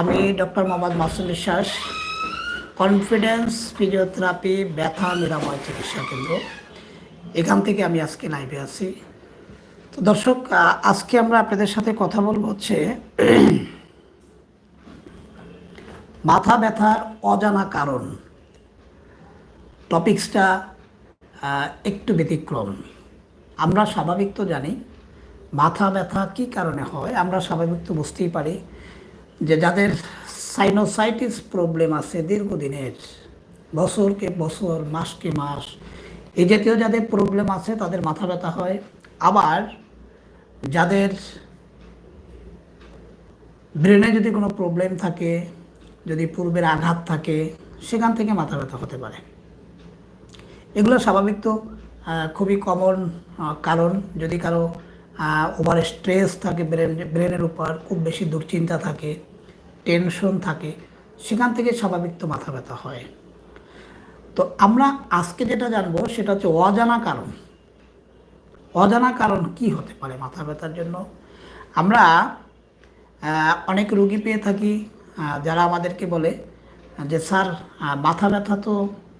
আমি ডক্টর মোহাম্মদ মাসুল বিশ্বাস, কনফিডেন্স ফিজিওথেরাপি, ব্যথা, নিরাময় চিকিৎসা কেন্দ্র। এখান থেকে আমি আজকে লাইভে আছি। তো দর্শক আজকে আমরা আপনাদের সাথে কথা বলব হচ্ছে মাথা ব্যথার অজানা কারণ। টপিক্সটা একটু ব্যতিক্রম। আমরা স্বাভাবিক তো জানি, মাথা ব্যথা কি কারণে হয়? আমরা স্বাভাবিক তো বুঝতেই পারি। যে যাদের সাইনোসাইটিস প্রবলেম আছে দীর্ঘদিনের, বছরকে বছর, মাসকে মাস এই জাতীয় যাদের প্রবলেম আছে তাদের মাথা ব্যথা হয়। আবার যাদের ব্রেনে যদি কোনো প্রবলেম থাকে, যদি পূর্বের আঘাত থাকে, সেখান থেকে মাথা ব্যথা হতে পারে। এগুলো স্বাভাবিক তো খুবই কমন কারণ যদি কারও ওভার স্ট্রেস থাকে ব্রেন ব্রেনের উপর খুব বেশি দুশ্চিন্তা থাকে টেনশন থাকে, সেখান থেকে স্বাভাবিক তো মাথা ব্যথা হয়। তো আমরা আজকে যেটা জানব সেটা হচ্ছে অজানা কারণ। অজানা কারণ কি হতে পারে মাথা ব্যথার জন্য? আমরা অনেক রুগী পেয়ে থাকি যারা আমাদেরকে বলে যে, স্যার মাথা ব্যথা তো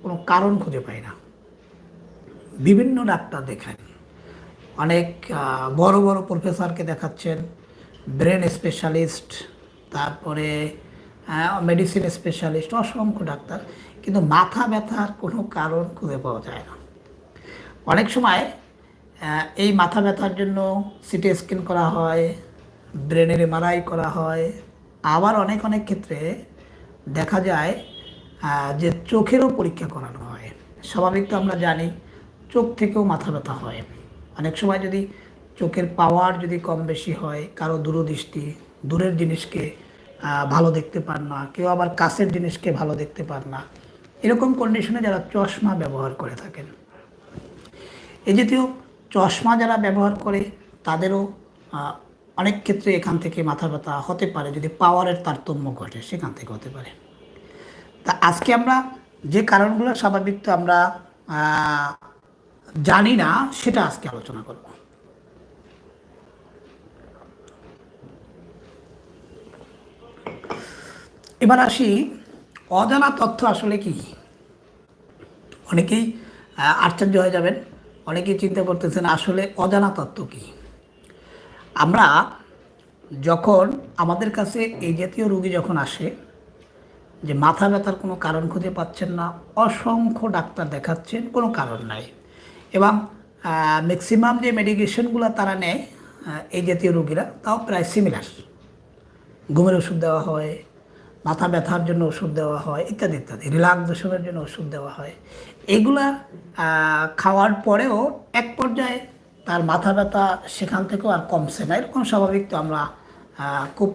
কোনো কারণ খুঁজে পাই না। বিভিন্ন ডাক্তার দেখান অনেক বড় বড় প্রফেসরকে দেখাচ্ছেন, ব্রেন স্পেশালিস্ট তারপরে মেডিসিন স্পেশালিস্ট অসংখ্য ডাক্তার, কিন্তু মাথা ব্যথার কোনো কারণ খুঁজে পাওয়া যায় না। অনেক সময় এই মাথা ব্যথার জন্য সিটি স্ক্যান করা হয় ব্রেনের এমআরআই করা হয়। আবার অনেক অনেক ক্ষেত্রে দেখা যায় যে চোখেরও পরীক্ষা করানো হয়। স্বাভাবিক তো আমরা জানি, চোখ থেকেও মাথা ব্যথা হয়। অনেক সময় যদি চোখের পাওয়ার যদি কম বেশি হয়, কারও দূরদৃষ্টি দূরের জিনিসকে ভালো দেখতে পান না, কেউ আবার কাছের জিনিসকে ভালো দেখতে পান না। এরকম কন্ডিশনে যারা চশমা ব্যবহার করে থাকেন। এই জাতীয় চশমা যারা ব্যবহার করে, তাদেরও অনেক ক্ষেত্রে এখান থেকে মাথা ব্যথা হতে পারে, যদি পাওয়ারের তারতম্য ঘটে, সেখান থেকে হতে পারে। তা আজকে আমরা যে কারণগুলো স্বাভাবিক তো আমরা জানি না, সেটা আজকে আলোচনা করব। এবার আসি, অজানা তথ্য আসলে কি? অনেকেই আশ্চর্য হয়ে যাবেন, অনেকেই চিন্তা করতেছেন আসলে অজানা তত্ত্ব কি? আমরা যখন, আমাদের কাছে এই জাতীয় রুগী যখন আসে, যে মাথা ব্যথার কোনো কারণ খুঁজে পাচ্ছেন না, অসংখ্য ডাক্তার দেখাচ্ছেন, কোনো কারণ নাই। এবং ম্যাক্সিমাম যে মেডিকেশনগুলো তারা নেয় এই জাতীয় রুগীরা, তাও প্রায় সিমিলার ঘুমের ওষুধ দেওয়া হয় মাথা ব্যথার জন্য ওষুধ দেওয়া হয়, ইত্যাদি ইত্যাদি। রিল্যাক্সেশনের জন্য ওষুধ দেওয়া হয়। এগুলা খাওয়ার পরেও এক পর্যায়ে তার মাথা ব্যথা সেখান থেকেও আর কমছে না। এরকম স্বাভাবিক তো আমরা খুব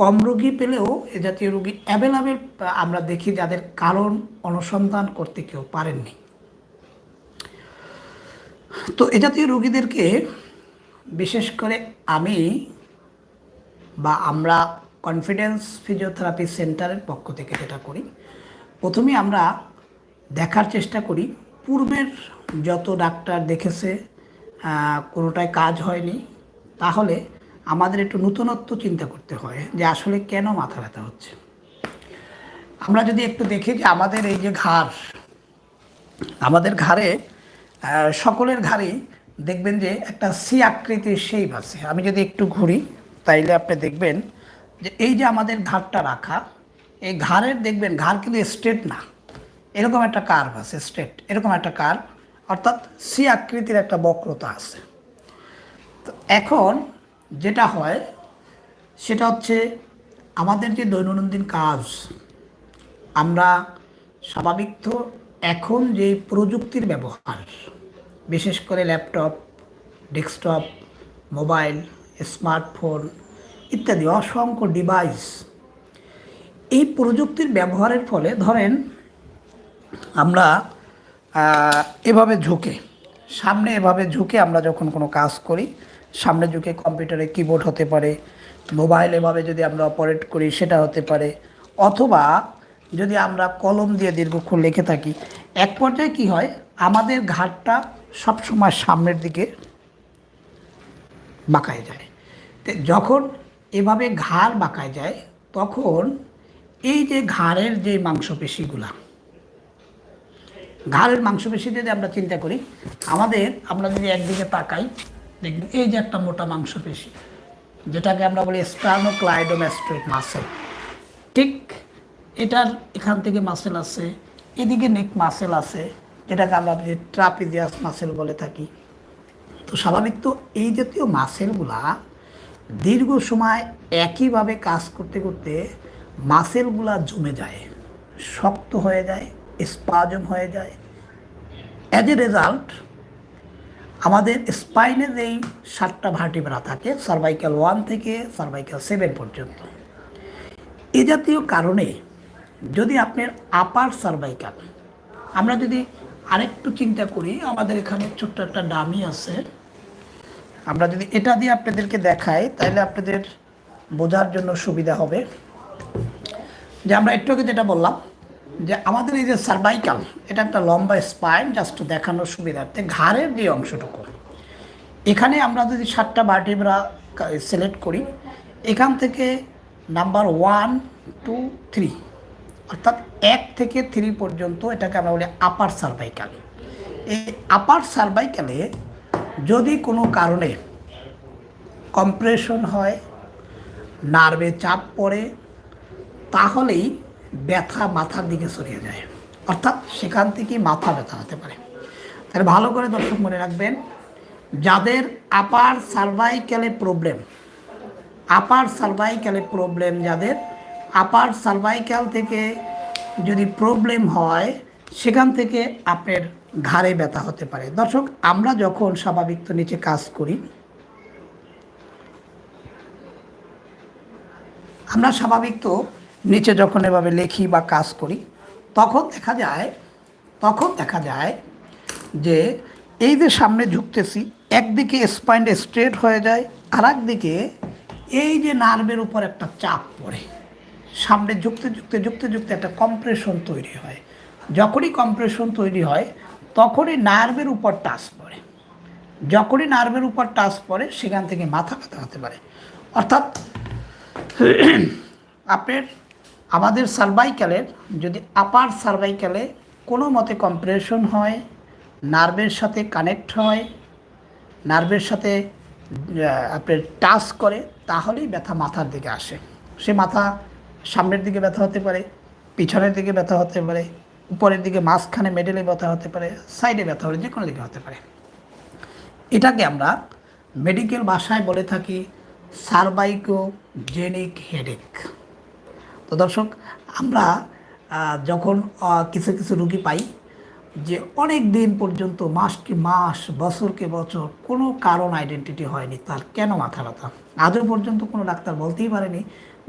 কম রুগী পেলেও এ জাতীয় রুগী অ্যাভেলেবেল আমরা দেখি যাদের কারণ অনুসন্ধান করতে কেউ পারেননি। তো এ জাতীয় রুগীদেরকে বিশেষ করে আমি বা আমরা কনফিডেন্স ফিজিওথেরাপি সেন্টারের পক্ষ থেকে যেটা করি, প্রথমে আমরা দেখার চেষ্টা করি, পূর্বের যত ডাক্তার দেখেছে কোনোটায় কাজ হয়নি, তাহলে আমাদের একটু নতুনত্ব চিন্তা করতে হয় যে আসলে কেন মাথা ব্যথা হচ্ছে। আমরা যদি একটু দেখি যে আমাদের এই যে ঘাড়, আমাদের ঘাড়ে সকলের ঘাড়েই দেখবেন যে একটা সি আকৃতির শেপ আছে। আমি যদি একটু ঘুরি, তাইলে আপনি দেখবেন যে এই যে আমাদের ঘাড়টা রাখা, এই ঘাড়ের দেখবেন, ঘাড় কিন্তু স্ট্রেট না। এরকম একটা কার্ভ আছে স্ট্রেট এরকম একটা কার্ভ অর্থাৎ সি আকৃতির একটা বক্রতা আছে। তো এখন যেটা হয়, সেটা হচ্ছে আমাদের যে দৈনন্দিন কাজ, আমরা স্বাভাবিক তো এখন যে প্রযুক্তির ব্যবহার, বিশেষ করে ল্যাপটপ, ডেস্কটপ, মোবাইল, স্মার্টফোন ইত্যাদি, অসংখ্য ডিভাইস এই প্রযুক্তির ব্যবহারের ফলে ধরেন আমরা এভাবে ঝুঁকে, সামনে এভাবে ঝুঁকে আমরা যখন কোনো কাজ করি, সামনে ঝুঁকে কম্পিউটারে কিবোর্ড হতে পারে মোবাইল এভাবে যদি আমরা অপারেট করি, সেটা হতে পারে, অথবা যদি আমরা কলম দিয়ে দীর্ঘক্ষণ লিখে থাকি, এক পর্যায়ে কি হয়, আমাদের ঘাটটা সবসময় সামনের দিকে বাঁকায় যায়। যখন এভাবে ঘাড় বাঁকায় যায়, তখন এই যে ঘাড়ের যে মাংসপেশিগুলা, ঘাড়ের মাংসপেশি যদি আমরা চিন্তা করি, আমাদের, আমরা যদি একদিকে তাকাই, দেখবেন এই যে একটা মোটা মাংসপেশি, যেটাকে আমরা বলি স্টার্নোক্লাইডোম্যাস্ট্রেট মাসেল, ঠিক এটার এখান থেকে মাসেল আছে, এদিকে নেক মাসেল আছে, যেটাকে আমরা যে ট্রাপিজিয়াস মাসেল বলে থাকি। তো স্বাভাবিক তো এই জাতীয় মাসেলগুলা দীর্ঘ সময় একইভাবে কাজ করতে করতে মাসেলগুলা জমে যায়, শক্ত হয়ে যায়, স্পাজম হয়ে যায়। অ্যাজ এ রেজাল্ট আমাদের স্পাইনের এই সাতটা ভার্টিব্রা থাকে সার্ভাইকাল ওয়ান থেকে সার্ভাইকাল সেভেন পর্যন্ত। এ জাতীয় কারণে যদি আপনার আপার সার্ভাইকাল আমরা যদি আরেকটু চিন্তা করি, আমাদের এখানে ছোট্ট একটা ডামি আছে। আমরা যদি এটা দিয়ে আপনাদেরকে দেখাই, তাহলে আপনাদের বোঝার জন্য সুবিধা হবে। যে আমরা একটু আগে যেটা বললাম, যে আমাদের এই যে সার্ভাইকাল এটা একটা লম্বা স্পাইন জাস্ট দেখানোর সুবিধার্থে ঘাড়ের যে অংশটুকু। এখানে আমরা যদি সাতটা ভার্টিব্রা সিলেক্ট করি, এখান থেকে নাম্বার ওয়ান টু থ্রি অর্থাৎ এক থেকে থ্রি পর্যন্ত এটাকে আমরা বলি আপার সার্ভাইকাল এই আপার সার্ভাইকালে যদি কোনো কারণে কম্প্রেশন হয়, নার্ভে চাপ পড়ে, তাহলেই ব্যথা মাথার দিকে সরিয়ে যায়। অর্থাৎ সেখান থেকেই মাথা ব্যথা হতে পারে। তাহলে ভালো করে দর্শক মনে রাখবেন, যাদের আপার সার্ভাইক্যালে প্রবলেম আপার সার্ভাইক্যালে প্রবলেম যাদের আপার সার্ভাইক্যাল থেকে যদি প্রবলেম হয়, সেখান থেকে আপনার ঘাড়ে ব্যথা হতে পারে। দর্শক, আমরা যখন স্বাভাবিক তো নিচে কাজ করি, আমরা স্বাভাবিক তো নিচে যখন এভাবে লেখি বা কাজ করি, তখন দেখা যায়, তখন দেখা যায় যে এই যে সামনে ঝুঁকতেছি, একদিকে স্পাইন স্ট্রেট হয়ে যায় আর একদিকে এই যে নার্ভের উপর একটা চাপ পড়ে। সামনে ঝুঁকতে ঝুঁকতে ঝুঁকতে ঝুঁকতে একটা কম্প্রেশন তৈরি হয়। যখনই কম্প্রেশন তৈরি হয় তখনই নার্ভের উপর টাচ পড়ে। যখনই নার্ভের উপর টাচ পড়ে, সেখান থেকে মাথা ব্যথা হতে পারে। অর্থাৎ আপনার, আমাদের সার্ভাইকালের যদি আপার সার্ভাইকালে কোনো মতে কম্প্রেশন হয়, নার্ভের সাথে কানেক্ট হয়, নার্ভের সাথে আপনার টাচ করে, তাহলেই ব্যথা মাথার দিকে আসে। সে মাথা সামনের দিকে ব্যথা হতে পারে, পিছনের দিকে ব্যথা হতে পারে উপরের দিকে মাঝখানে মেডেলে ব্যথা হতে পারে সাইডে ব্যথা হতে যে কোনো দিকে হতে পারে। এটাকে আমরা মেডিকেল ভাষায় বলে থাকি সার্ভাইকোজেনিক হেডেক। তো দর্শক, আমরা যখন কিছু কিছু রুগী পাই, যে অনেক দিন পর্যন্ত, মাসকে মাস, বছরকে বছর কোনো কারণ আইডেন্টিটি হয়নি, তার কেন মাথা ব্যথা? আজও পর্যন্ত কোনো ডাক্তার বলতেই পারেনি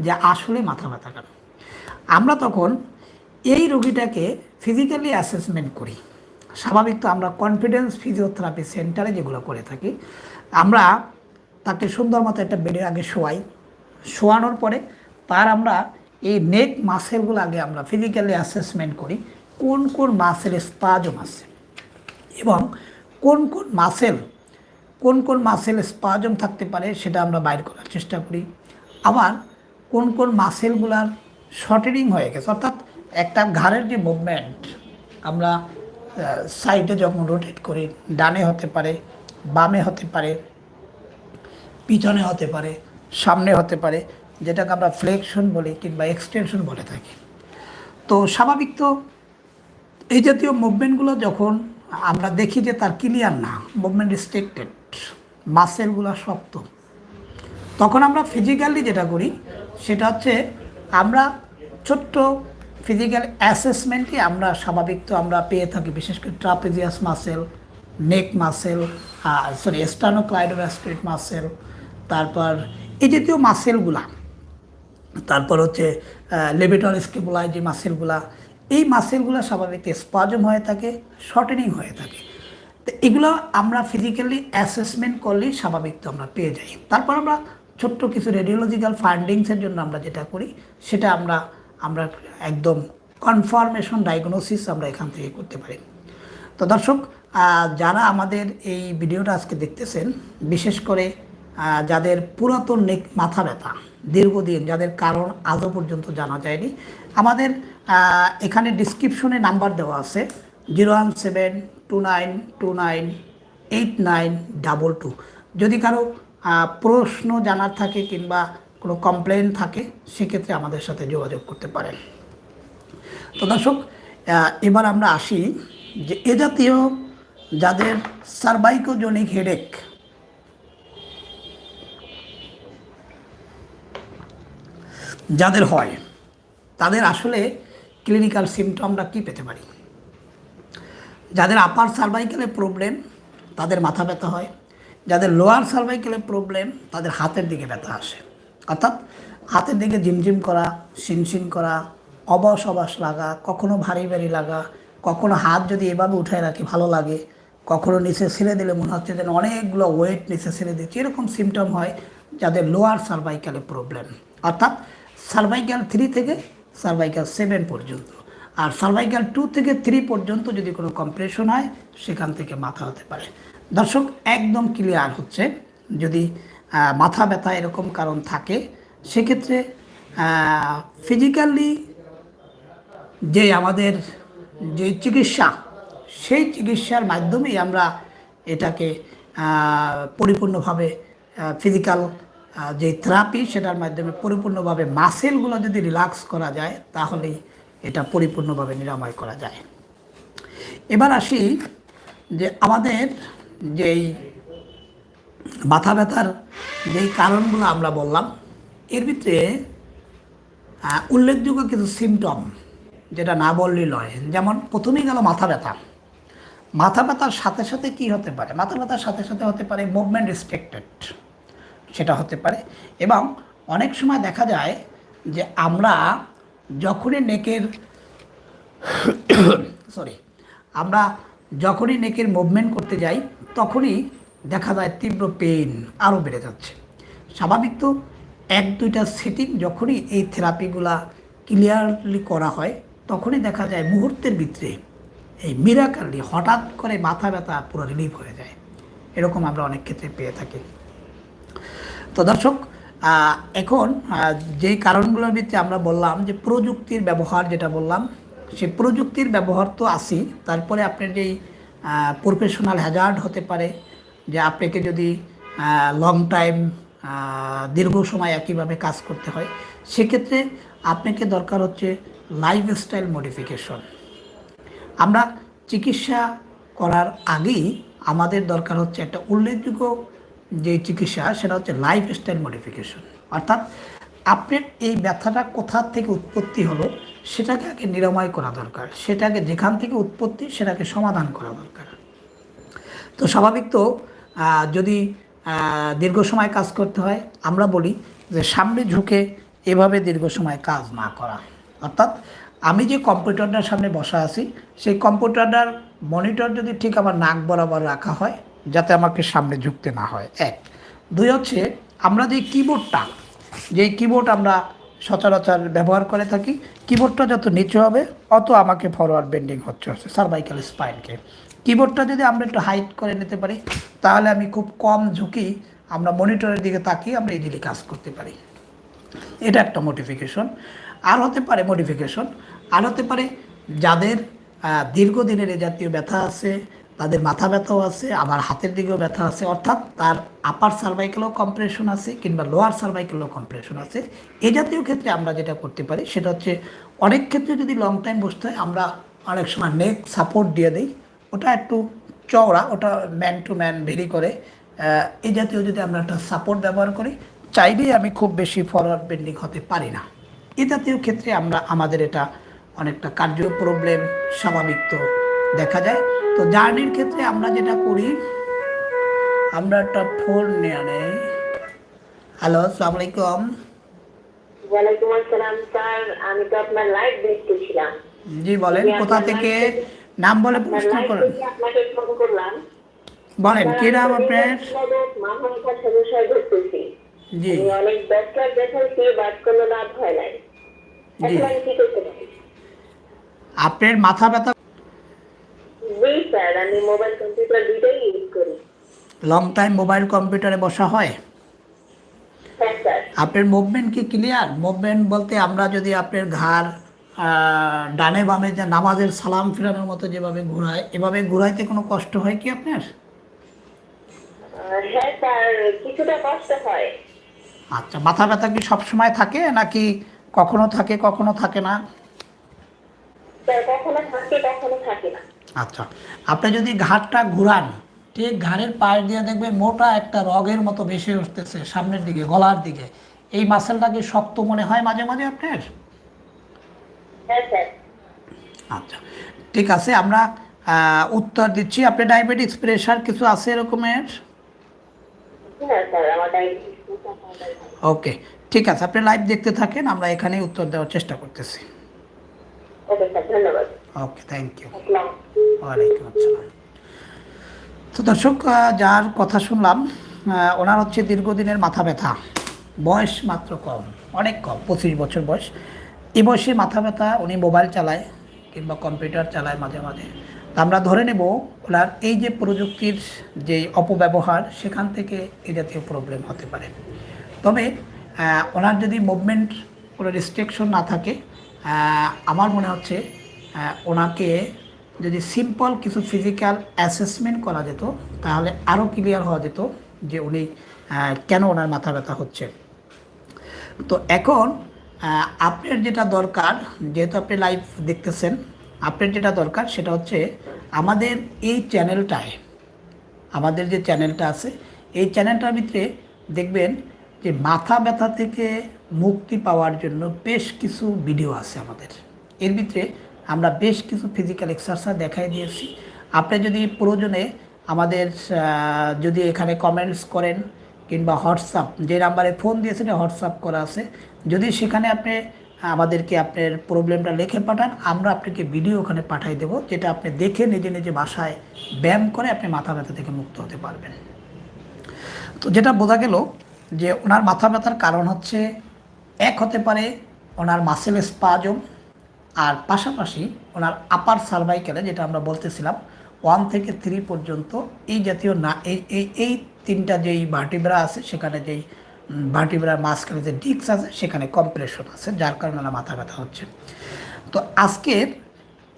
যে আসলে মাথা ব্যথা কেন। আমরা তখন এই রোগীটাকে ফিজিক্যালি অ্যাসেসমেন্ট করি। স্বাভাবিক তো আমরা কনফিডেন্স ফিজিওথেরাপি সেন্টারে যেগুলো করে থাকি, আমরা তাকে সুন্দর মতো একটা বেডের আগে শোয়াই। শোয়ানোর পরে তার আমরা এই নেক মাসেলগুলো আগে আমরা ফিজিক্যালি অ্যাসেসমেন্ট করি, কোন কোন মাসেল স্পাজম আছে এবং কোন কোন মাসেল কোন কোন মাসেল স্পাজম থাকতে পারে সেটা আমরা বাইর করার চেষ্টা করি। আবার কোন কোন মাসেলগুলার শর্টেনিং হয়ে গেছে, অর্থাৎ একটা ঘাড়ের যে মুভমেন্ট আমরা সাইডে যখন রোটেট করি, ডানে হতে পারে, বামে হতে পারে, পিছনে হতে পারে, সামনে হতে পারে, যেটাকে আমরা ফ্লেকশন বলি কিংবা এক্সটেনশন বলে থাকি। তো স্বাভাবিক তো এই জাতীয় মুভমেন্টগুলো যখন আমরা দেখি যে তার ক্লিয়ার না মুভমেন্ট রিস্ট্রিক্টেড মাসেলগুলো শক্ত, তখন আমরা ফিজিক্যালি যেটা করি, সেটা হচ্ছে আমরা ছোট্ট ফিজিক্যাল অ্যাসেসমেন্টই আমরা স্বাভাবিক তো আমরা পেয়ে থাকি, বিশেষ করে trapezius muscle neck muscle sorry sternocleidomastoid muscle তারপর এই জাতীয় মাসেলগুলা তারপর হচ্ছে লেবেটর স্কেপুলায় যে মাসেলগুলা এই মাসেলগুলো স্বাভাবিক স্পাজম হয়ে থাকে শর্টেনিং হয়ে থাকে। তো এগুলো আমরা ফিজিক্যালি অ্যাসেসমেন্ট করলেই স্বাভাবিক তো আমরা পেয়ে যাই। তারপর আমরা ছোট্ট কিছু রেডিওলজিক্যাল ফান্ডিংসের জন্য আমরা যেটা করি, সেটা আমরা আমরা একদম কনফার্মেশন ডায়াগনোসিস আমরা এখান থেকে করতে পারি। তো দর্শক যারা আমাদের এই ভিডিওটা আজকে দেখতেছেন, বিশেষ করে যাদের পুরাতন নেক মাথা ব্যথা, দীর্ঘদিন, যাদের কারণ আজও পর্যন্ত জানা যায়নি, আমাদের এখানে ডিসক্রিপশনে নাম্বার দেওয়া আছে zero one seven two nine two nine eight nine double two যদি কারও প্রশ্ন জানার থাকে কিংবা কোনো কমপ্লেন থাকে, সেক্ষেত্রে আমাদের সাথে যোগাযোগ করতে পারেন। তো দর্শক এবার আমরা আসি যে এ জাতীয় যাদের সার্ভাইকোজনিক হেডেক যাদের হয়, তাদের আসলে ক্লিনিক্যাল সিমটমটা কি পেতে পারি? যাদের আপার সার্ভাইকেলে প্রবলেম তাদের মাথা ব্যথা হয়। যাদের লোয়ার সার্ভাইকেলে প্রবলেম তাদের হাতের দিকে ব্যথা আসে। অর্থাৎ হাতের দিকে ঝিমঝিম করা, শিনশিন করা অবস অবাস লাগা, কখনো ভারী ভারী লাগা, কখনো হাত যদি এভাবে উঠায় রাখি ভালো লাগে, কখনো নিচে ছেড়ে দিলে মনে হচ্ছে যেন অনেকগুলো ওয়েট নিচে ছেড়ে দিচ্ছে। এরকম সিমটম হয় যাদের লোয়ার সার্ভাইকালে প্রবলেম অর্থাৎ সার্ভাইকাল থ্রি থেকে সার্ভাইকাল সেভেন পর্যন্ত। আর সার্ভাইকাল টু থেকে থ্রি পর্যন্ত যদি কোনো কম্প্রেশন হয়, সেখান থেকে মাথা হতে পারে। দর্শক, একদম ক্লিয়ার হচ্ছে যদি মাথা ব্যথা এরকম কারণ থাকে, সেক্ষেত্রে ফিজিক্যালি যে আমাদের যে চিকিৎসা, সেই চিকিৎসার মাধ্যমেই আমরা এটাকে পরিপূর্ণভাবে ফিজিক্যাল যে থেরাপি সেটার মাধ্যমে পরিপূর্ণভাবে মাসেলগুলো যদি রিল্যাক্স করা যায়, তাহলেই এটা পরিপূর্ণভাবে নিরাময় করা যায়। এবার আসি যে আমাদের যেই মাথা ব্যথার যেই কারণগুলো আমরা বললাম, এর ভিতরে উল্লেখযোগ্য কিছু সিমটম যেটা না বললেই নয়। যেমন, প্রথমেই গেল মাথা ব্যথা। মাথা ব্যথার সাথে সাথে কি হতে পারে? মাথা ব্যথার সাথে সাথে হতে পারে মুভমেন্ট রেস্ট্রিক্টেড সেটা হতে পারে। এবং অনেক সময় দেখা যায় যে আমরা যখনই নেকের সরি আমরা যখনই নেকের মুভমেন্ট করতে যাই, তখনই দেখা যায় তীব্র পেইন আরও বেড়ে যাচ্ছে। স্বাভাবিক তো, এক দুইটা সেটিং যখনই এই থেরাপিগুলা ক্লিয়ারলি করা হয়, তখনই দেখা যায় মুহূর্তের ভিতরে এই মিরাকারলি হঠাৎ করে মাথা ব্যথা পুরো রিলিফ হয়ে যায়। এরকম আমরা অনেক ক্ষেত্রে পেয়ে থাকি। তো দর্শক এখন যেই কারণগুলোর ভিত্তিতে আমরা বললাম, যে প্রযুক্তির ব্যবহার যেটা বললাম, সে প্রযুক্তির ব্যবহার তো আসি তারপরে আপনার যেই প্রফেশনাল হ্যাজার্ড হতে পারে যে আপনাকে যদি লং টাইম দীর্ঘ সময় একইভাবে কাজ করতে হয়, সেক্ষেত্রে আপনাকে দরকার হচ্ছে লাইফস্টাইল মডিফিকেশন আমরা চিকিৎসা করার আগেই আমাদের দরকার হচ্ছে একটা উল্লেখযোগ্য যে চিকিৎসা, সেটা হচ্ছে লাইফ স্টাইল মডিফিকেশন অর্থাৎ আপনার এই ব্যথাটা কোথা থেকে উৎপত্তি হলো, সেটাকে আগে নিরাময় করা দরকার। সেটাকে যেখান থেকে উৎপত্তি, সেটাকে সমাধান করা দরকার। তো স্বাভাবিক তো যদি দীর্ঘ সময় কাজ করতে হয়, আমরা বলি যে সামনে ঝুঁকে এভাবে দীর্ঘ সময় কাজ না করা। অর্থাৎ আমি যে কম্পিউটারটার সামনে বসা আছি, সেই কম্পিউটারটার মনিটর যদি ঠিক আমার নাক বরাবর রাখা হয়, যাতে আমাকে সামনে ঝুঁকতে না হয়। এক। দুই হচ্ছে, আমরা যে কিবোর্ডটা যে কিবোর্ড আমরা সচরাচর ব্যবহার করে থাকি কিবোর্ডটা যত নিচু হবে, অত আমাকে ফরওয়ার্ড বেন্ডিং হচ্ছে। হচ্ছে সার্ভাইকাল স্পাইনকে কিবোর্ডটা যদি আমরা একটু হাইট করে নিতে পারি, তাহলে আমি খুব কম ঝুঁকি আমরা মনিটরের দিকে তাকিয়ে আমরা ইজিলি কাজ করতে পারি। এটা একটা মোটিফিকেশন আর হতে পারে মডিফিকেশন আর হতে পারে যাদের দীর্ঘদিনের এ জাতীয় ব্যথা আছে, তাদের মাথা ব্যথাও আছে, আবার হাতের দিকেও ব্যথা আছে, অর্থাৎ তার আপার সার্ভাইকেলও কম্প্রেশন আছে কিংবা লোয়ার সার্ভাইকেলও কম্প্রেশন আছে। এ জাতীয় ক্ষেত্রে আমরা যেটা করতে পারি, সেটা হচ্ছে অনেক ক্ষেত্রে যদি লং টাইম বসতে হয়, আমরা অনেক সময় নেক সাপোর্ট দিয়ে দিই। ওটা একটু চওড়া ওটা ম্যান টু ম্যান ভেরি করে। এই জাতীয় যদি আমরা একটা সাপোর্ট ব্যবহার করি চাইলেই আমি খুব বেশি ফরওয়ার্ড বেন্ডিং হতে পারি না। এ জাতীয় ক্ষেত্রে আমরা আমাদের এটা অনেকটা কার্য প্রবলেম স্বাভাবিক তো দেখা যায়। তো জার্নির ক্ষেত্রে আমরা যেটা করি আমরা একটা ফোন নিয়ে নেই হ্যালো আসসালামু আলাইকুম। ওয়ালাইকুম আসসালাম স্যার। আমি তো আপনার লাইভ দেখতেছিলাম। জি বলেন কোথা থেকে? নাম বলে প্রশ্ন করেন। বলেন কি নাম আপনার? জি। অনেক ডক্টর দেখাইছি বাট কোনো লাভ হয় নাই। জি। আপনার মাথা ব্যথা জি স্যার আমি মোবাইল কম্পিউটার দুইটাই ইউজ করি। লং টাইম মোবাইল কম্পিউটারে বসা হয়? হ্যাঁ আপনার মুভমেন্ট কি ক্লিয়ার মুভমেন্ট বলতে আমরা যদি আপনার ঘাড় ডানে বামে যে নামাজের সালাম ফিরানোর মতো যেভাবে ঘোরায় এভাবে ঘোরাইতে কোনো কষ্ট হয় কি আপনার? হ্যাঁ স্যার কিছুটা কষ্ট হয়। আচ্ছা মাথা ব্যথা কি সবসময় থাকে নাকি কখনো থাকে কখনো থাকে না? কখনো থাকে কখনো থাকে না। আচ্ছা আপনি যদি ঘাটটা ঘুরান ঠিক ঘাড়ের পাশ দিয়ে দেখবেন মোটা একটা রগের মতো ভেসে উঠতেছে সামনের দিকে গলার দিকে। এই মাসেলটা কি শক্ত মনে হয় মাঝে মাঝে আপনার? হ্যাঁ আচ্ছা ঠিক আছে আমরা উত্তর দিচ্ছি। আপনি ডায়াবেটিস প্রেশার কিছু আছে এরকমের? হ্যাঁ। ওকে ঠিক আছে আপনি লাইভ দেখতে থাকেন আমরা এখানেই উত্তর দেওয়ার চেষ্টা করতেছি। ওকে থ্যাংক ইউ ওয়ালাইকুম আসসালাম। তো দর্শক যার কথা শুনলাম ওনার হচ্ছে দীর্ঘদিনের মাথা ব্যথা। বয়স মাত্র কম অনেক কম পঁচিশ বছর বয়স। এই বয়সে মাথা ব্যথা, উনি মোবাইল চালায় কিংবা কম্পিউটার চালায় মাঝে মাঝে। আমরা ধরে নেব, ওনার এই যে প্রযুক্তির যে অপব্যবহার, সেখান থেকে এ জাতীয় প্রবলেম হতে পারে। তবে ওনার যদি মুভমেন্ট কোনো রেস্ট্রিকশন না থাকে আমার মনে হচ্ছে ওনাকে যদি সিম্পল কিছু ফিজিক্যাল অ্যাসেসমেন্ট করা যেত, তাহলে আরও ক্লিয়ার হওয়া যেত যে উনি কেন ওনার মাথা ব্যথা হচ্ছে। তো এখন আপনার যেটা দরকার, যেহেতু আপনি লাইভ দেখতেছেন আপনার যেটা দরকার সেটা হচ্ছে আমাদের এই চ্যানেলটায় আমাদের যে চ্যানেলটা আছে, এই চ্যানেলটার ভিতরে দেখবেন যে মাথা ব্যথা থেকে মুক্তি পাওয়ার জন্য বেশ কিছু ভিডিও আছে আমাদের। এর ভিতরে আমরা বেশ কিছু ফিজিক্যাল এক্সারসাইজ দেখাই দিয়েছি। আপনি যদি প্রয়োজনে আমাদের যদি এখানে কমেন্টস করেন কিংবা হোয়াটসঅ্যাপ, যে নাম্বারে ফোন দিয়েছেন হোয়াটসঅ্যাপ করা আছে। যদি সেখানে আপনি, আমাদেরকে আপনার প্রবলেমটা লিখে পাঠান, আমরা আপনাকে ভিডিও ওখানে পাঠিয়ে দেবো, যেটা আপনি দেখে নিজে নিজে বাসায় ব্যায়াম করে আপনি মাথা ব্যথা থেকে মুক্ত হতে পারবেন। তো যেটা বোঝা গেল যে ওনার মাথা ব্যথার কারণ হচ্ছে, এক হতে পারে ওনার মাসেল স্পাজম আর পাশাপাশি ওনার আপার সার্ভাইকেলে যেটা আমরা বলতেছিলাম ওয়ান থেকে থ্রি পর্যন্ত এই জাতীয় না এই এই তিনটা যেই ভার্টিব্রা আছে, সেখানে যেই ভার্টিব্রার মাঝখানে যে ডিক্স আছে, সেখানে কম্প্রেশন আছে, যার কারণে ওনার মাথা ব্যথা হচ্ছে। তো আজকের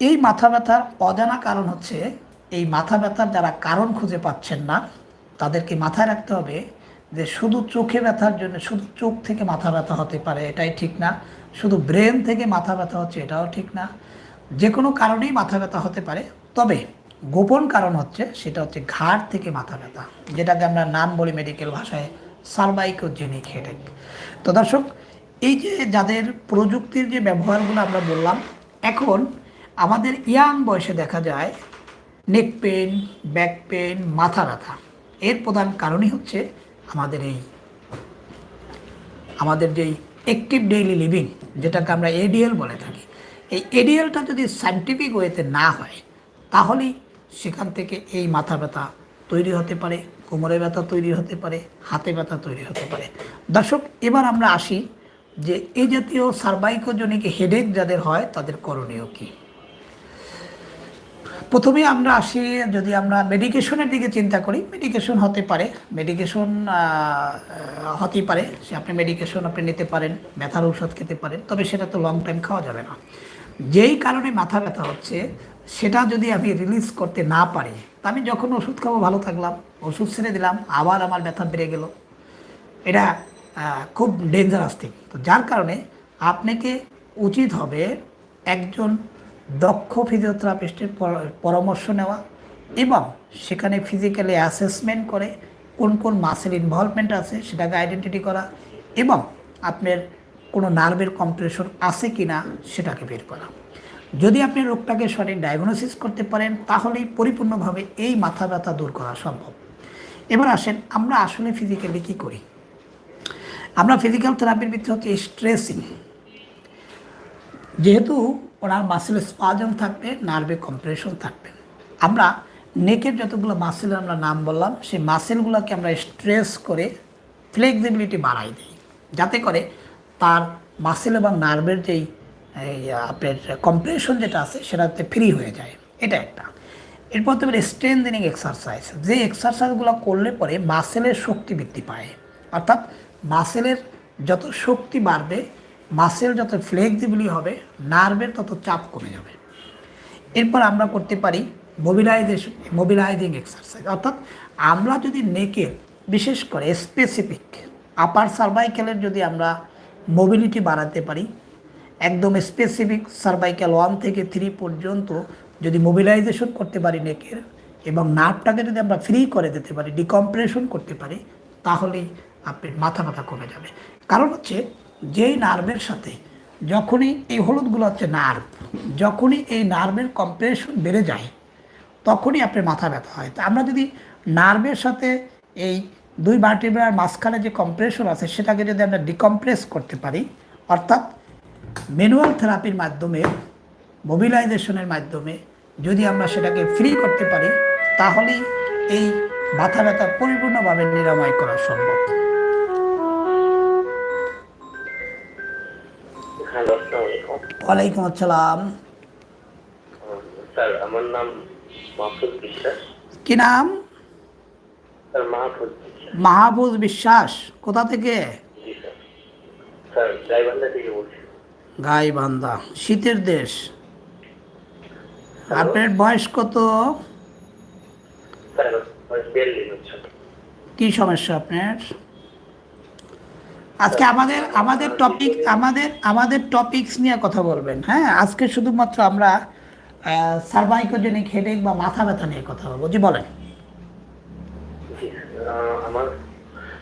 এই মাথা ব্যথার অজানা কারণ হচ্ছে, এই মাথা ব্যথার যারা কারণ খুঁজে পাচ্ছেন না, তাদেরকে মাথায় রাখতে হবে যে শুধু চোখে ব্যথার জন্য, শুধু চোখ থেকে মাথা ব্যথা হতে পারে, এটাই ঠিক না। শুধু ব্রেন থেকে মাথা ব্যথা হচ্ছে, এটাও ঠিক না। যে কোনো কারণেই মাথা ব্যথা হতে পারে। তবে গোপন কারণ হচ্ছে, সেটা হচ্ছে ঘাড় থেকে মাথা ব্যথা, যেটাকে আমরা নাম বলি মেডিকেল ভাষায় সার্ভাইকোজেনিক হেডেক তো দর্শক, এই যে যাদের প্রযুক্তির যে ব্যবহারগুলো আমরা বললাম, এখন আমাদের ইয়াং বয়সে দেখা যায় নেক পেন ব্যাক পেন মাথা ব্যথা। এর প্রধান কারণই হচ্ছে আমাদের এই, আমাদের যেই অ্যাক্টিভ ডেইলি লিভিং যেটাকে আমরা এডিএল বলে থাকি। এই এডিএলটা যদি সাইন্টিফিক ওয়েতে না হয়, তাহলেই সেখান থেকে এই মাথা ব্যথা তৈরি হতে পারে, কোমরে ব্যথা তৈরি হতে পারে, হাতে ব্যথা তৈরি হতে পারে। দর্শক, এবার আমরা আসি যে এই জাতীয় সার্ভাইকোজনিক হেডেক যাদের হয়, তাদের করণীয় কী? প্রথমে আমরা আসি, যদি আমরা মেডিকেশনের দিকে চিন্তা করি মেডিকেশন হতে পারে মেডিকেশন হতেই পারে। সে আপনি মেডিকেশন আপনি নিতে পারেন, ব্যথার ঔষধ খেতে পারেন, তবে সেটা তো লং টাইম খাওয়া যাবে না। যেই কারণে মাথা ব্যথা হচ্ছে সেটা যদি আমি রিলিজ করতে না পারি আমি যখন ওষুধ খাব, ভালো থাকলাম। ওষুধ ছেড়ে দিলাম, আবার আমার ব্যথা বেড়ে গেল। এটা খুব ডেঞ্জারাস থিং তো যার কারণে আপনাকে উচিত হবে একজন দক্ষ ফিজিওথেরাপিস্টের পর- পরামর্শ নেওয়া এবং সেখানে ফিজিক্যালি অ্যাসেসমেন্ট করে কোন কোন মাসেল ইনভলভমেন্ট আছে সেটাকে আইডেন্টিটি করা এবং আপনার কোনো নার্ভের কম্প্রেশন আছে কি না সেটাকে বের করা। যদি আপনি রোগটাকে সঠিক ডায়াগনোসিস করতে পারেন, তাহলেই পরিপূর্ণভাবে এই মাথা ব্যথা দূর করা সম্ভব। এবার আসেন, আমরা আসলে ফিজিক্যালি কী করি? আমরা ফিজিক্যাল থেরাপির ভিত্তি হচ্ছে স্ট্রেসিং যেহেতু ওনার মাসেল স্পাজম থাকবে নার্ভে কম্প্রেশন থাকবে। আমরা নেকের যতগুলো মাসেল আমরা নাম বললাম, সেই মাসেলগুলোকে আমরা স্ট্রেস করে ফ্লেক্সিবিলিটি বাড়াই দিই। যাতে করে তার মাসেল এবং নার্ভের যেই এই, আপনার কম্প্রেশন যেটা আছে সেটাতে ফ্রি হয়ে যায়। এটা একটা। এরপর তো স্ট্রেন্থেনিং এক্সারসাইজ যে এক্সারসাইজগুলো করলে পরে মাসেলের শক্তি বৃদ্ধি পায়। অর্থাৎ মাসেলের যত শক্তি বাড়বে মাসেল যত ফ্লেক্সিবিলি হবে নার্ভের তত চাপ কমে যাবে। এরপর আমরা করতে পারি মোবিলাইজেশন মোবিলাইজিং এক্সারসাইজ অর্থাৎ আমরা যদি নেকের বিশেষ করে স্পেসিফিক আপার সার্ভাইকেলের যদি আমরা মোবিলিটি বাড়াতে পারি একদম স্পেসিফিক সার্ভাইকেল ওয়ান থেকে থ্রি পর্যন্ত যদি মোবিলাইজেশন করতে পারি নেকের এবং নার্ভটাকে যদি আমরা ফ্রি করে দিতে পারি ডিকম্প্রেশন করতে পারি তাহলেই আপনার মাথা ব্যথা কমে যাবে। কারণ হচ্ছে যেই নার্ভের সাথে যখনই এই হলুদগুলো হচ্ছে নার্ভ যখনই এই নার্ভের কম্প্রেশন বেড়ে যায়, তখনই আপনার মাথা ব্যথা হয়। তো আমরা যদি নার্ভের সাথে এই দুই ভার্টিব্রার মাঝখানে যে কম্প্রেশন আছে, সেটাকে যদি আমরা ডিকম্প্রেস করতে পারি, অর্থাৎ ম্যানুয়াল থেরাপির মাধ্যমে মোবিলাইজেশনের মাধ্যমে যদি আমরা সেটাকে ফ্রি করতে পারি তাহলেই এই মাথা ব্যথা পরিপূর্ণভাবে নিরাময় করা সম্ভব। ওয়ালাইকুম আসসালাম। স্যার আমার নাম মাহফুজ বিশ্বাস। কি নাম? স্যার মাহফুজ বিশ্বাস। বিশ্বাস কোথা থেকে? স্যার থেকে বলছি। গাইবান্ধা, শীতের দেশ। আপনার বয়স কত? কি সমস্যা আপনার? আজকে আমাদের আমাদের টপিক আমাদের আমাদের টপিকস নিয়ে কথা বলবেন হ্যাঁ? আজকে শুধুমাত্র আমরা সার্ভাইকোজেনিক হেডেক বা মাথা ব্যথা নিয়ে কথা বলব। জি, বলেন। আমার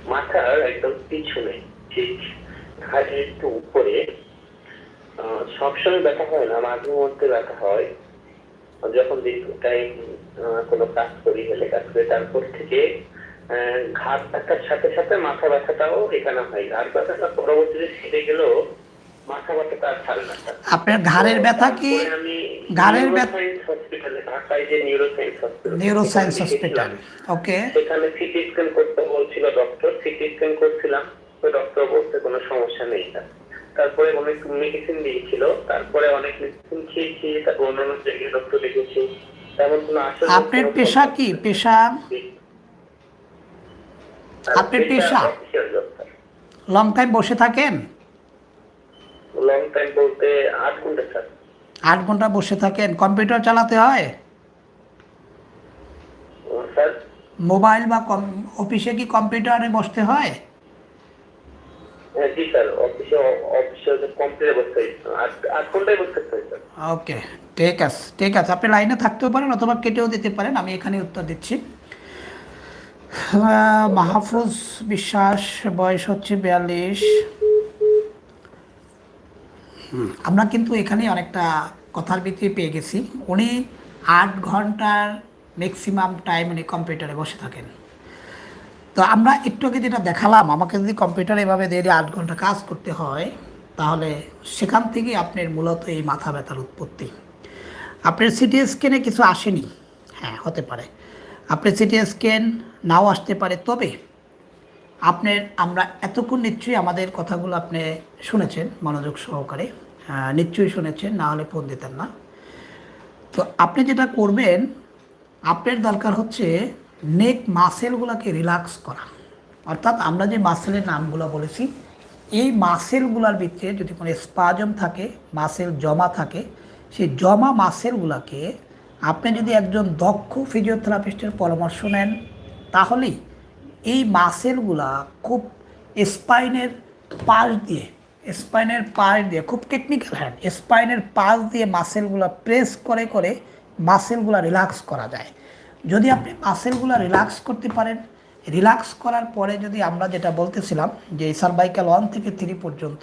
মাথার একদম পিছনে, ঠিক ঘাটের একটু উপরে সবসময় ব্যথা হয় না মাঝে মধ্যে ব্যথা হয়। যখন দীর্ঘ টাইম কোনো কাজ করি হলে কাজ করি তারপর থেকে ঘাট ব্যথার সাথে সাথে মাথা ব্যথাটাও এখানে হয়। ঘাট ব্যথাটা পরবর্তীতে সেরে গেলেও মাথা ব্যথাটা আর ছাড়ে না। আপনার ঘাড়ের ব্যথা কি? আমি ঘাড়ের ব্যথা হসপিটালে ঢাকায় যে neuroscience hospital neuroscience hospital okay সেখানে সিটি স্ক্যান করতে বলছিল ডক্টর সিটি স্ক্যান করছিলাম। তো ডক্টর বলতে কোনো সমস্যা নেই তারপরে অনেক মেডিসিন দিয়েছিল তারপরে অনেক মেডিসিন খেয়েছি তারপর অন্যান্য জায়গায় ডক্টর দেখেছি। তেমন কোনো আসলে আপনার পেশা কি? পেশা? আপনার পেশা? লং টাইম বসে থাকেন? লং টাইম বলতে আট ঘণ্টা স্যার। আট ঘণ্টা বসে থাকেন। কম্পিউটার চালাতে হয়? মোবাইল বা অফিসে কি কম্পিউটারে বসতে হয়? হ্যাঁ ওকে, ঠিক আছে ঠিক আছে। আপনি লাইনে থাকতেও পারেন অথবা কেটেও দিতে পারেন, আমি এখানে উত্তর দিচ্ছি। মাহফুজ বিশ্বাস, বয়স হচ্ছে বিয়াল্লিশ। আমরা কিন্তু এখানে অনেকটা কথার ভিত্তি পেয়ে গেছি। উনি আট ঘণ্টার ম্যাক্সিমাম টাইম উনি কম্পিউটারে বসে থাকেন। তো আমরা একটু আগে যেটা দেখালাম, আমাকে যদি কম্পিউটার এভাবে দিয়ে আট ঘণ্টা কাজ করতে হয়, তাহলে সেখান থেকেই আপনার মূলত এই মাথা ব্যথার উৎপত্তি। আপনার সিটি স্ক্যানে কিছু আসেনি? হ্যাঁ হতে পারে। আপনার সিটি স্ক্যান নাও আসতে পারে, তবে আপনার আমরা এতক্ষণ নিশ্চয়ই আমাদের কথাগুলো আপনি শুনেছেন, মনোযোগ সহকারে। নিশ্চয়ই শুনেছেন, না হলে ফোন দিতেন না। তো আপনি যেটা করবেন, আপনার দরকার হচ্ছে নেক মাসেলগুলোকে রিল্যাক্স করা। অর্থাৎ আমরা যে মাসেলের নামগুলো বলেছি, এই মাসেলগুলোর ভিতরে যদি কোনো স্পাজম থাকে মাসেল জমা থাকে, সেই জমা মাসেলগুলোকে আপনি যদি একজন দক্ষ ফিজিওথেরাপিস্টের পরামর্শ নেন, তাহলেই এই মাসেলগুলা খুব স্পাইনের পাশ দিয়ে স্পাইনের পাশ দিয়ে, খুব টেকনিক্যাল হ্যান্ড স্পাইনের পাশ দিয়ে মাসেলগুলো প্রেস করে করে মাসেলগুলো রিল্যাক্স করা যায়। যদি আপনি মাসেলগুলো রিল্যাক্স করতে পারেন রিল্যাক্স করার পরে যদি আমরা যেটা বলতেছিলাম যে সার্ভাইকাল ওয়ান থেকে থ্রি পর্যন্ত,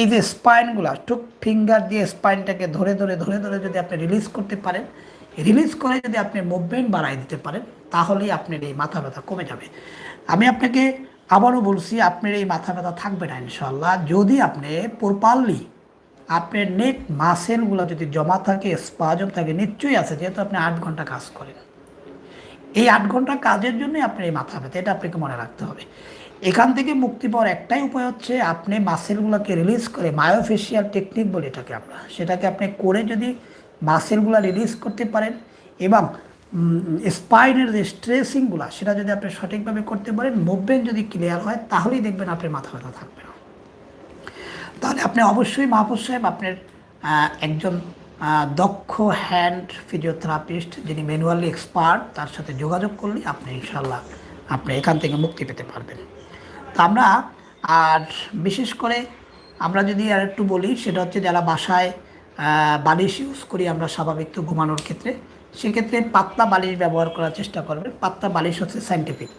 এই যে স্পাইনগুলো টুক ফিঙ্গার দিয়ে স্পাইনটাকে ধরে ধরে ধরে ধরে যদি আপনি রিলিজ করতে পারেন রিলিজ করে যদি আপনি মুভমেন্ট বাড়াই দিতে পারেন, তাহলেই আপনার এই মাথা ব্যথা কমে যাবে। আমি আপনাকে আবারও বলছি, আপনার এই মাথা ব্যথা থাকবে না ইনশাল্লাহ যদি আপনি প্রপারলি আপনার নেক মাসেলগুলো যদি জমা থাকে স্পাজম থাকে, নিশ্চয়ই আছে, যেহেতু আপনি আট ঘণ্টা কাজ করেন। এই আট ঘণ্টা কাজের জন্যই আপনার এই মাথা ব্যথা এটা আপনাকে মনে রাখতে হবে। এখান থেকে মুক্তি পাওয়ার একটাই উপায় হচ্ছে আপনি মাসেলগুলোকে রিলিজ করে মায়োফেশিয়াল টেকনিক বলে এটাকে আমরা, সেটাকে আপনি করে যদি মাসেলগুলো রিলিজ করতে পারেন এবং স্পাইনের যে স্ট্রেসিংগুলো সেটা যদি আপনি সঠিকভাবে করতে পারেন মুভমেন্ট যদি ক্লিয়ার হয়, তাহলেই দেখবেন আপনার মাথা ব্যথা থাকবে না। তাহলে আপনি অবশ্যই মাহফুজ সাহেব, আপনার একজন দক্ষ হ্যান্ড ফিজিওথেরাপিস্ট যিনি ম্যানুয়ালি এক্সপার্ট তার সাথে যোগাযোগ করলে আপনি ইনশাল্লাহ আপনি এখান থেকে মুক্তি পেতে পারবেন। তো আমরা আর বিশেষ করে আমরা যদি আর একটু বলি, সেটা হচ্ছে যারা বাসায় বালিশ ইউজ করি আমরা স্বাভাবিক তো ঘুমানোর ক্ষেত্রে, সেক্ষেত্রে পাতলা বালিশ ব্যবহার করার চেষ্টা করবেন পাতলা বালিশ হচ্ছে সাইন্টিফিক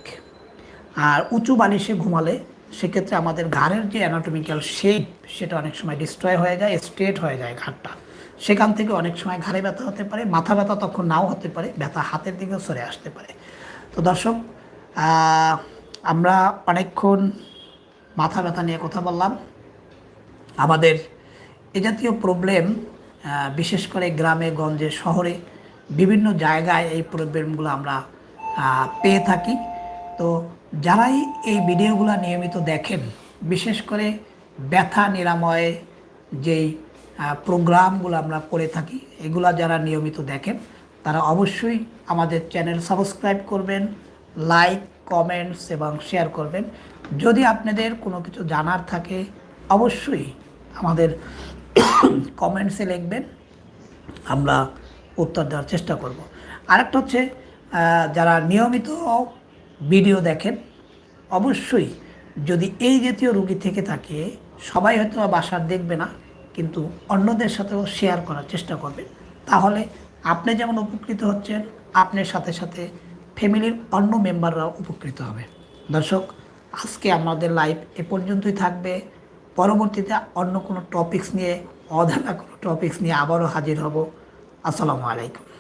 আর উঁচু বালিশে ঘুমালে সেক্ষেত্রে আমাদের ঘাড়ের যে অ্যানাটমিক্যাল শেপ সেটা অনেক সময় ডিস্ট্রয় হয়ে যায় স্ট্রেট হয়ে যায় ঘাড়টা। সেখান থেকে অনেক সময় ঘাড়ে ব্যথা হতে পারে, মাথা ব্যথা তখন নাও হতে পারে, ব্যথা হাতের দিকেও সরে আসতে পারে। তো দর্শক আমরা অনেকক্ষণ মাথা ব্যথা নিয়ে কথা বললাম। আমাদের এ জাতীয় প্রবলেম বিশেষ করে গ্রামে, গঞ্জে, শহরে বিভিন্ন জায়গায় এই প্রবলেমগুলো আমরা পেয়ে থাকি। তো যারাই এই ভিডিওগুলো নিয়মিত দেখেন, বিশেষ করে ব্যথা নিরাময়ে যেই প্রোগ্রামগুলো আমরা করে থাকি, এগুলা যারা নিয়মিত দেখেন, তারা অবশ্যই আমাদের চ্যানেল সাবস্ক্রাইব করবেন, লাইক, কমেন্টস এবং শেয়ার করবেন। যদি আপনাদের কোনো কিছু জানার থাকে, অবশ্যই আমাদের কমেন্টসে লিখবেন, আমরা উত্তর দেওয়ার চেষ্টা করব। আরেকটা হচ্ছে যারা নিয়মিত ভিডিও দেখেন, অবশ্যই যদি এই জাতীয় রুগী থেকে থাকে, সবাই হয়তো বাসার দেখবে না কিন্তু অন্যদের সাথেও শেয়ার করার চেষ্টা করবেন। তাহলে আপনি যেমন উপকৃত হচ্ছেন আপনার সাথে সাথে ফ্যামিলির অন্য মেম্বাররাও উপকৃত হবে। দর্শক, আজকে আমাদের লাইভ এ পর্যন্তই থাকবে। পরবর্তীতে অন্য কোনো টপিকস নিয়ে অধানা কোনো টপিক্স নিয়ে আবারও হাজির হব। আসসালামু আলাইকুম।